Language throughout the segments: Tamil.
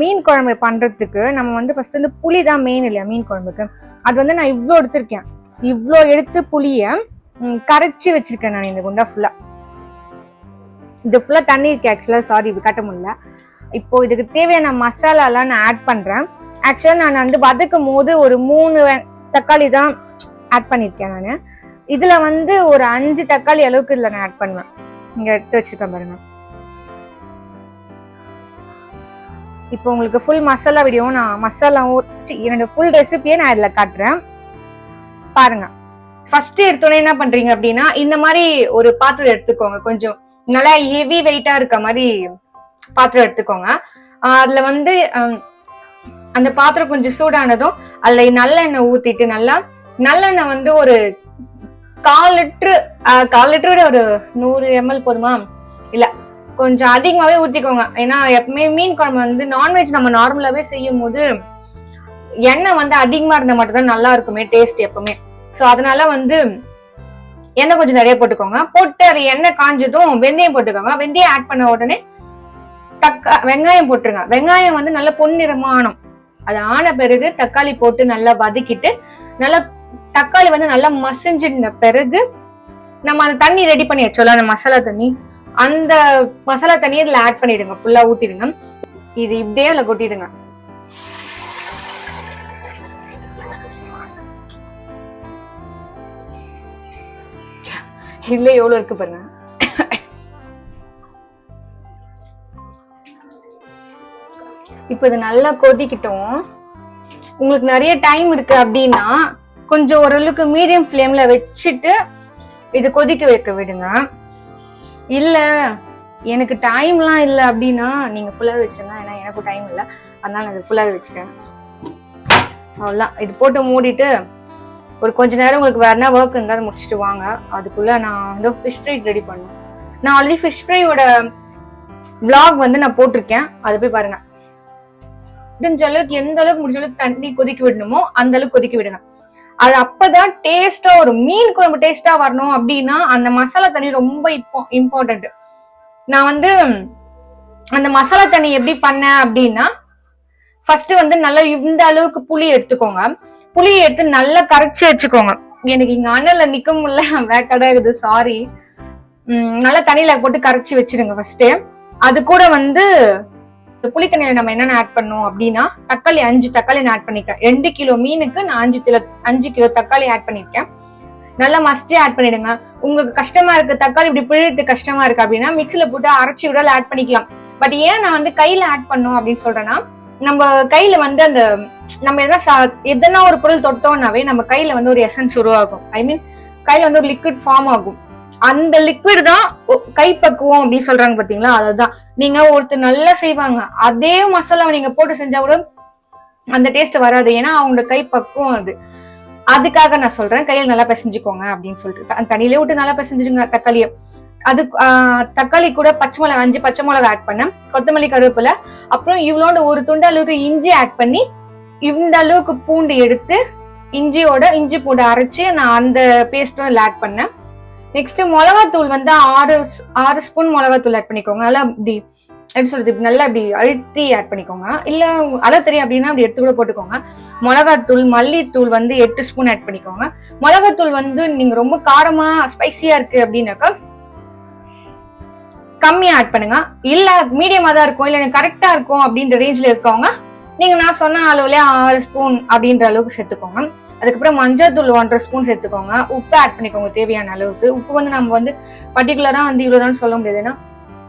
மீன் குழம்பு பண்றதுக்கு நம்ம வந்து ஃபர்ஸ்ட் வந்து புளி தான் மெயின் இல்லையா மீன் குழம்புக்கு. அது வந்து நான் இவ்வளோ எடுத்திருக்கேன். இவ்வளோ எடுத்து புளிய கரைச்சி வச்சிருக்கேன் நான் இந்த குண்டா ஃபுல்லா இது ஃபுல்லா தண்ணி இருக்கு ஆக்சுவலா சாரி இது கட்ட முடியல. இப்போ இதுக்கு தேவையான மசாலாலாம் நான் ஆட் பண்றேன். ஆக்சுவலா நான் வந்து வதக்கும் போது ஒரு மூணு தக்காளி தான் ஆட் பண்ணியிருக்கேன் நான். இதுல வந்து ஒரு அஞ்சு தக்காளி அளவுக்கு இதுல நான் ஆட் பண்ணுவேன். இங்க எடுத்து வச்சிருக்கேன் பாருங்க. இப்போ உங்களுக்கு ஃபுல் மசாலா வீடியோவும் நான் மசாலாவும் என்னோட ஃபுல் ரெசிபியை நான் இதுல காட்டுறேன். பாருங்க. ஃபர்ஸ்ட் எடுத்தோடனே என்ன பண்றீங்க அப்படின்னா இந்த மாதிரி ஒரு பாத்திரம் எடுத்துக்கோங்க. கொஞ்சம் நல்லா ஹெவி வெயிட்டா இருக்க மாதிரி பாத்திரம் எடுத்துக்கோங்க. அதுல வந்து அந்த பாத்திரம் கொஞ்சம் சூடானதும் அதுல நல்லெண்ணெய் ஊத்திட்டு நல்லா நல்லெண்ணெய் வந்து ஒரு கால் லிட்டரு கால் லிட்டரோட ஒரு நூறு எம்எல் போதுமா? இல்ல கொஞ்சம் அதிகமாவே ஊத்திக்கோங்க. ஏன்னா எப்பவுமே மீன் குழம்பு வந்து நான்வெஜ் நம்ம நார்மலாவே செய்யும் போது எண்ணெய் வந்து அதிகமா இருந்தா மட்டும்தான் நல்லா இருக்குமே டேஸ்ட் எப்பவுமே. சோ அதனால வந்து எண்ணெய் கொஞ்சம் நிறைய போட்டுக்கோங்க. போட்டு அது எண்ணெய் காஞ்சதும் வெந்தயம் போட்டுக்கோங்க. வெந்தயம் ஆட் பண்ண உடனே தக்கா வெங்காயம் போட்டுருங்க. வெங்காயம் வந்து நல்ல பொன்னிறமா ஆனும் அது ஆன பிறகு தக்காளி போட்டு நல்லா வதக்கிட்டு நல்லா தக்காளி வந்து நல்லா மசிஞ்சிருந்த பிறகு நம்ம அந்த தண்ணி ரெடி பண்ணி வச்சோம்ல அந்த மசாலா தண்ணி. அந்த மசாலா தண்ணியை இதுல ஆட் பண்ணிடுங்க. ஃபுல்லா ஊத்திடுங்க. இது இப்படியே அதுல கொட்டிடுங்க. இதுல எவ்வளவு இருக்கு பாருங்க. இப்ப இது நல்லா கொதிக்கிட்டோம். உங்களுக்கு நிறைய டைம் இருக்கு அப்படின்னா கொஞ்சம் ஓரளவுக்கு மீடியம் ஃப்ளேம்ல வச்சுட்டு இது கொதிக்க வைக்க விடுங்க. இல்ல எனக்கு டைம்லாம் இல்லை அப்படின்னா நீங்க ஃபுல்லாவே வச்சிருங்க ஏன்னா எனக்கும் டைம் இல்லை. அதனால நான் இது ஃபுல்லாவே வச்சுட்டேன். அவ்வளோதான் இது போட்டு மூடிட்டு ஒரு கொஞ்ச நேரம் உங்களுக்கு வேற என்ன ஒர்க் இருந்தால் முடிச்சுட்டு வாங்க. அதுக்குள்ள நான் வந்து ஃபிஷ் ஃப்ரை ரெடி பண்ணேன் நான் ஆல்ரெடி ஃபிஷ் ஃப்ரையோட vlog வந்து நான் போட்டிருக்கேன். அதை போய் பாருங்க. முடிஞ்ச அளவுக்கு எந்த அளவுக்கு முடிஞ்ச அளவுக்கு தண்ணி கொதிக்க விடணுமோ அந்த அளவுக்கு கொதிக்க விடுங்க. அது அப்பதான் டேஸ்டா ஒரு மீன் குழம்பு டேஸ்டா வரணும் அப்படின்னா அந்த மசாலா தண்ணி ரொம்ப இப்போ இம்பார்ட்டன்ட் நான் வந்து அந்த மசாலா தண்ணி எப்படி பண்ணேன் அப்படின்னா ஃபர்ஸ்ட் வந்து நல்லா இந்த அளவுக்கு புளி எடுத்துக்கோங்க. புளியை எடுத்து நல்லா கரைச்சி வச்சுக்கோங்க. எனக்கு இங்க அண்ணல நிக்க முடியல வேக்கடா இருக்குது சாரி நல்லா தண்ணியில போட்டு கரைச்சி வச்சிருங்க ஃபர்ஸ்ட் அது கூட வந்து இந்த புளி நம்ம என்னென்ன ஆட் பண்ணோம் அப்படின்னா தக்காளி அஞ்சு தக்காளி நான் ஆட் பண்ணிருக்கேன். ரெண்டு கிலோ மீனுக்கு நான் அஞ்சு கிலோ அஞ்சு கிலோ தக்காளி ஆட் பண்ணிருக்கேன். நல்லா மஸ்டே ஆட் பண்ணிடுங்க. உங்களுக்கு கஷ்டமா இருக்கு தக்காளி இப்படி பிழிறது கஷ்டமா இருக்கு அப்படின்னா மிக்சில போட்டு அரைச்சி விட ஆட் பண்ணிக்கலாம். பட் ஏன் நான் வந்து கையில ஆட் பண்ணோம் அப்படின்னு சொல்றேன்னா நம்ம கையில வந்து அந்த நம்ம எதனா சா- எதனா ஒரு பொருள் தொட்டோம்னாவே நம்ம கையில வந்து ஒரு எசன்ஸ் உருவாகும். ஐ மீன் கையில வந்து ஒரு லிக்விட் ஃபார்ம் ஆகும். அந்த லிக்விட் தான் கைப்பக்குவம் அப்படின்னு சொல்றாங்க பாத்தீங்களா? அதுதான். நீங்க ஒருத்தர் நல்லா செய்வாங்க. அதே மசாலாவை நீங்க போட்டு செஞ்சா கூட அந்த டேஸ்ட் வராது. ஏன்னா அவங்களோட கை பக்குவம் அது. அதுக்காக நான் சொல்றேன். கையில நல்லா பிசைஞ்சுக்கோங்க அப்படின்னு சொல்லிட்டு. அந்த தண்ணியிலே விட்டு நல்லா பிசைஞ்சிடுங்க. தக்காளியை. அது தக்காளி கூட பச்சை மிளகா அஞ்சு பச்சை மிளகா ஆட் பண்ணேன். கொத்தமல்லி கருவேப்பிலை. அப்புறம் இவ்வளோண்டு ஒரு துண்டு அளவுக்கு இஞ்சி ஆட் பண்ணி இந்த அளவுக்கு பூண்டு எடுத்து இஞ்சியோட இஞ்சி பூண்டு அரைச்சு நான் அந்த பேஸ்ட்டும் இதில் ஆட் பண்ணேன். நெக்ஸ்ட் மிளகாத்தூள் வந்து ஆறு ஆறு ஸ்பூன் மிளகாத்தூள் ஆட் பண்ணிக்கோங்க. நல்லா இப்படி எப்படி சொல்றது நல்லா இப்படி அழுத்தி ஆட் பண்ணிக்கோங்க. இல்ல அளவு தெரியும் அப்படின்னா அப்படி எடுத்து கூட போட்டுக்கோங்க. மிளகாத்தூள் மல்லித்தூள் வந்து எட்டு ஸ்பூன் ஆட் பண்ணிக்கோங்க. மிளகாத்தூள் வந்து நீங்க ரொம்ப காரமா ஸ்பைசியா இருக்கு அப்படின்னாக்கா கம்மியா ஆட் பண்ணுங்க. இல்ல மீடியமா தான் இருக்கும். இல்ல எனக்கு கரெக்டா இருக்கும் அப்படின்ற ரேஞ்ச்ல இருக்கவங்க நீங்க நான் சொன்ன அளவுலயே ஆறு ஸ்பூன் அப்படின்ற அளவுக்கு சேர்த்துக்கோங்க. அதுக்கப்புறம் மஞ்சள் தூள் ஒன்றரை ஸ்பூன் சேர்த்துக்கோங்க. உப்பு ஆட் பண்ணிக்கோங்க தேவையான அளவுக்கு. உப்பு வந்து நம்ம வந்து பர்டிகுலரா வந்து இவ்வளவுதான் சொல்ல முடியாது. ஏன்னா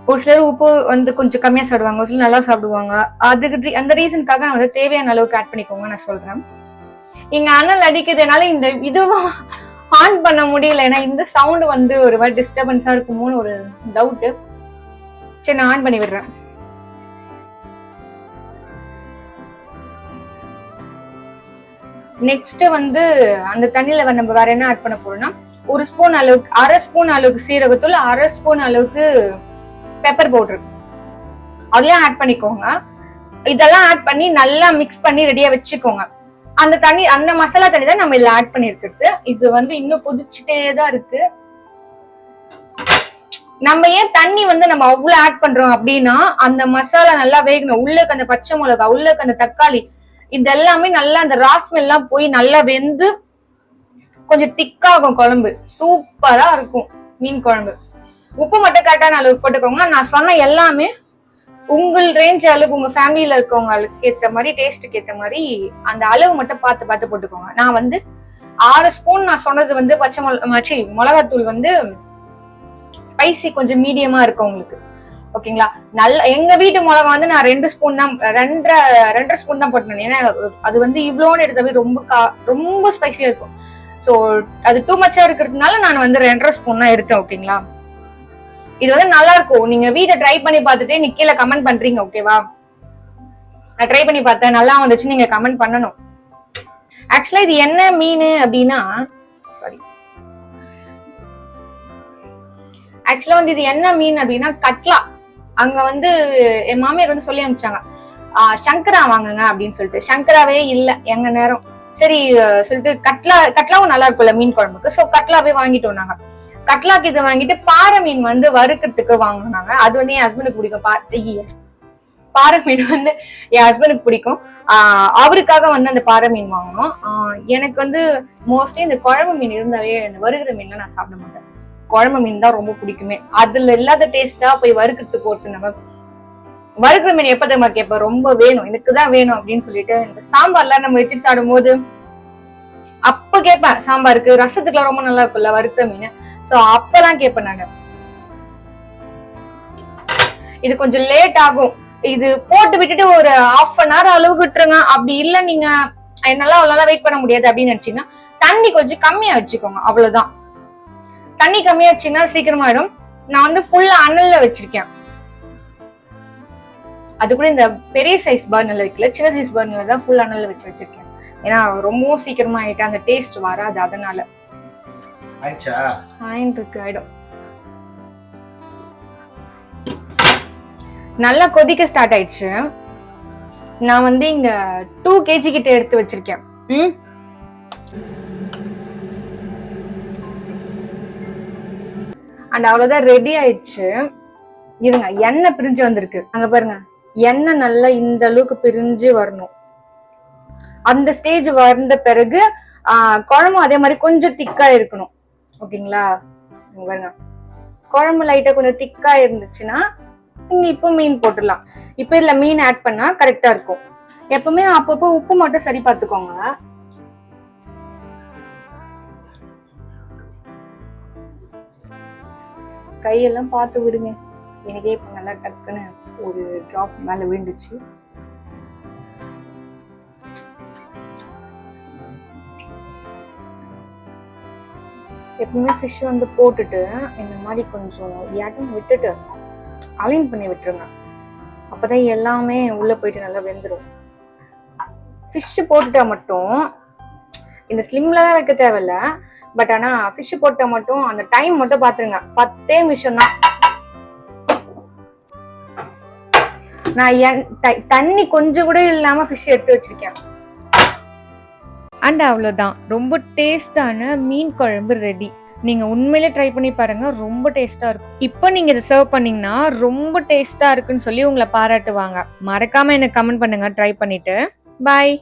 ஒரு சிலர் உப்பு வந்து கொஞ்சம் கம்மியா சாப்பிடுவாங்க ஒரு சிலர் நல்லா சாப்பிடுவாங்க. அதுக்கு அந்த ரீசனுக்காக நான் வந்து தேவையான அளவுக்கு ஆட் பண்ணிக்கோங்க நான் சொல்றேன். இங்க அனல் அடிக்கிறதுனால இந்த இதுவும் ஆன் பண்ண முடியல. ஏன்னா இந்த சவுண்ட் வந்து ஒரு மாதிரி டிஸ்டர்பன்ஸா இருக்குமோன்னு ஒரு டவுட்டு சரி நான் ஆன் பண்ணி விடுறேன். நெக்ஸ்ட் வந்து அந்த தண்ணியில நம்ம வேற என்ன ஆட் பண்ண போறோம்னா ஒரு ஸ்பூன் அளவுக்கு அரை ஸ்பூன் அளவுக்கு சீரகத்தூள் அரை ஸ்பூன் அளவுக்கு பெப்பர் பவுடர் அதையும் ஆட் பண்ணிக்கோங்க. இதெல்லாம் ஆட் பண்ணி நல்லா மிக்ஸ் பண்ணி ரெடியா வச்சுக்கோங்க. அந்த தண்ணி அந்த மசாலா தண்ணி தான் நம்ம இதுல ஆட் பண்ணிருக்கிறது. இது வந்து இன்னும் கொதிச்சுட்டே தான் இருக்கு. நம்ம ஏன் தண்ணி வந்து நம்ம அவ்வளவு ஆட் பண்றோம் அப்படின்னா அந்த மசாலா நல்லா வேகணும். உள்ளக்கு அந்த பச்சை மிளகா உள்ளக்கு அந்த தக்காளி இது எல்லாமே நல்லா அந்த ராஸ்மெல் எல்லாம் போய் நல்லா வெந்து கொஞ்சம் திக்காகும் குழம்பு. சூப்பரா இருக்கும் மீன் குழம்பு. உப்பு மட்டும் கரெக்டான அளவுக்கு போட்டுக்கோங்க. நான் சொன்ன எல்லாமே உங்கள் ரேஞ்ச் அளவுக்கு உங்க ஃபேமிலியில இருக்கவங்களுக்கு ஏத்த மாதிரி டேஸ்ட்டுக்கு ஏத்த மாதிரி அந்த அளவு மட்டும் பார்த்து பார்த்து போட்டுக்கோங்க. நான் வந்து ஆறு ஸ்பூன் நான் சொன்னது வந்து பச்சை மிளகா மிளகாத்தூள் வந்து ஸ்பைசி கொஞ்சம் மீடியமா இருக்கும் உங்களுக்கு. ஓகேங்களா? நல்ல எங்க வீட்டு மிளகா வந்து நான் ரெண்டு ஸ்பூன் தான் ரெண்டரை ரெண்டரை ஸ்பூன் தான் போட்டேன் ஏன்னா அது வந்து இவ்வளோன்னு எடுத்தவே ரொம்ப கா ரொம்ப ஸ்பைசியா இருக்கும். ஸோ அது டூ மச்சா இருக்கிறதுனால நான் வந்து ரெண்டரை ஸ்பூன் தான் எடுத்தேன் ஓகேங்களா? இது வந்து நல்லா இருக்கும் நீங்க வீட்டை ட்ரை பண்ணி பார்த்துட்டு நீ கீழே கமெண்ட் பண்றீங்க ஓகேவா? நான் ட்ரை பண்ணி பார்த்தேன். நல்லா வந்துச்சு. நீங்க கமெண்ட் பண்ணணும். ஆக்சுவலா இது என்ன மீன் அப்படின்னா சாரி ஆக்சுவலா வந்து இது என்ன மீன் அப்படின்னா கட்லா. அங்க வந்து என் மாமியார் வந்து சொல்லி அனுப்பிச்சாங்க. ஆஹ் சங்கரா வாங்குங்க அப்படின்னு சொல்லிட்டு. சங்கராவே இல்ல எங்க நேரம். சரி சொல்லிட்டு கட்லா கட்லாவும் நல்லா இருக்கும்ல மீன் குழம்புக்கு. சோ கட்லாவே வாங்கிட்டு வந்தாங்க. கட்லாக்கு இதை வாங்கிட்டு பாறை மீன் வந்து வறுக்கிறதுக்கு வாங்கினாங்க. அது வந்து என் ஹஸ்பண்டுக்கு பிடிக்கும். பா பாறை மீன் வந்து என் ஹஸ்பண்டுக்கு பிடிக்கும். ஆஹ் அவருக்காக வந்து அந்த பாறை மீன் வாங்கினோம் ஆஹ் எனக்கு வந்து மோஸ்ட்லி இந்த குழம்பு மீன் இருந்தாவே இந்த வறுக்கிற மீன்லாம் நான் சாப்பிட மாட்டேன். குழம்பு மீன் தான் ரொம்ப பிடிக்குமே. அதுல இல்லாத டேஸ்டா போய் வறுக்கிறதுக்கு போட்டு நம்ம வறுக்கிற மீன் எப்ப தெரியுமா கேட்பேன் ரொம்ப வேணும். எனக்கு தான் வேணும் அப்படின்னு சொல்லிட்டு இந்த சாம்பார்லாம் நம்ம வச்சுட்டு சாப்பிடும்போது அப்ப கேட்பேன் சாம்பாருக்கு ரசத்துக்குலாம் ரொம்ப நல்லா இருக்கும்ல வறுத்த மீன். சோ அப்பதான் கேட்பேன் நான். இது கொஞ்சம் லேட் ஆகும். இது போட்டு விட்டுட்டு ஒரு ஹாஃப் அன் ஹவர் அளவுக்கு விட்டுருங்க. அப்படி இல்ல நீங்க என்னால அவ்வளவு வெயிட் பண்ண முடியாது அப்படின்னு நினைச்சீங்கன்னா தண்ணி கொஞ்சம் கம்மியா வச்சுக்கோங்க. அவ்வளவுதான். தண்ணி கம்மியா வச்சீங்கன்னா சீக்கிரமாயிடும். நான் வந்து ஃபுல்லா அனல்ல வச்சிருக்கேன். அது கூட இந்த பெரிய சைஸ் பர்னர்ல இருக்குல்ல சின்ன சைஸ் பர்னர்ல தான் ஃபுல் அனல்ல வச்சு வச்சிருக்கேன். ஏன்னா ரொம்பவும் சீக்கிரமா ஆயிட்டு அந்த டேஸ்ட் வராது அதனால. இருக்கு ஆயிடும். நல்லா கொதிக்க ஸ்டார்ட் ஆயிடுச்சு. நான் வந்து இங்க டூ கேஜி கிட்ட எடுத்து வச்சிருக்கேன். ம்? அண்ட் அவ்வளோதான் ரெடி ஆயிடுச்சு. இருங்க எண்ணெய் பிரிஞ்சு வந்திருக்கு. அங்க பாருங்க. எண்ணெய் நல்லா இந்த அளவுக்கு பிரிஞ்சு வரணும். அந்த ஸ்டேஜ் வந்த பிறகு குழம்பும் அதே மாதிரி கொஞ்சம் திக்கா இருக்கணும். ஓகேங்களா? பாருங்க. குழம்பு லைட்டா கொஞ்சம் திக்கா இருந்துச்சுன்னா நீங்க இப்போ மீன் போட்டுடலாம். இப்போ இதுல மீன் ஆட் பண்ணா கரெக்டா இருக்கும். எப்பவுமே அப்பப்போ உப்பு மட்டும் சரி பார்த்துக்கோங்க. கையெல்லாம் பார்த்து விடுங்க. எனக்கே இப்போ நல்லா டக்குன்னு ஒரு ட்ராப் மேல விழுந்துச்சு. எப்பவுமே ஃபிஷ் வந்து போட்டுட்டு இந்த மாதிரி கொஞ்சம் இடம் விட்டுட்டு அலைன் பண்ணி விட்டுருங்க. அப்பதான் எல்லாமே உள்ள போயிட்டு நல்லா வெந்துடும் ஃபிஷ் போட்டுட்டா மட்டும் இந்த ஸ்லிம்லாம் வைக்க தேவையில்ல. பட் ஆனா ஃபிஷ் போட்டா மட்டும் அந்த டைம் மட்டும் பாத்துருங்க. பத்தே நிமிஷம் தான். நான் என் தண்ணி கொஞ்சம் கூட இல்லாம ஃபிஷ் எடுத்து வச்சிருக்கேன். அண்ட் அவ்வளோதான் ரொம்ப டேஸ்டான மீன் குழம்பு ரெடி நீங்க உண்மையிலே ட்ரை பண்ணி பாருங்க ரொம்ப டேஸ்டா இருக்கும். இப்போ நீங்க இதை சர்வ் பண்ணீங்கன்னா ரொம்ப டேஸ்டா இருக்குன்னு சொல்லி உங்களை பாராட்டுவாங்க. மறக்காம எனக்கு கமெண்ட் பண்ணுங்க ட்ரை பண்ணிட்டு. பாய்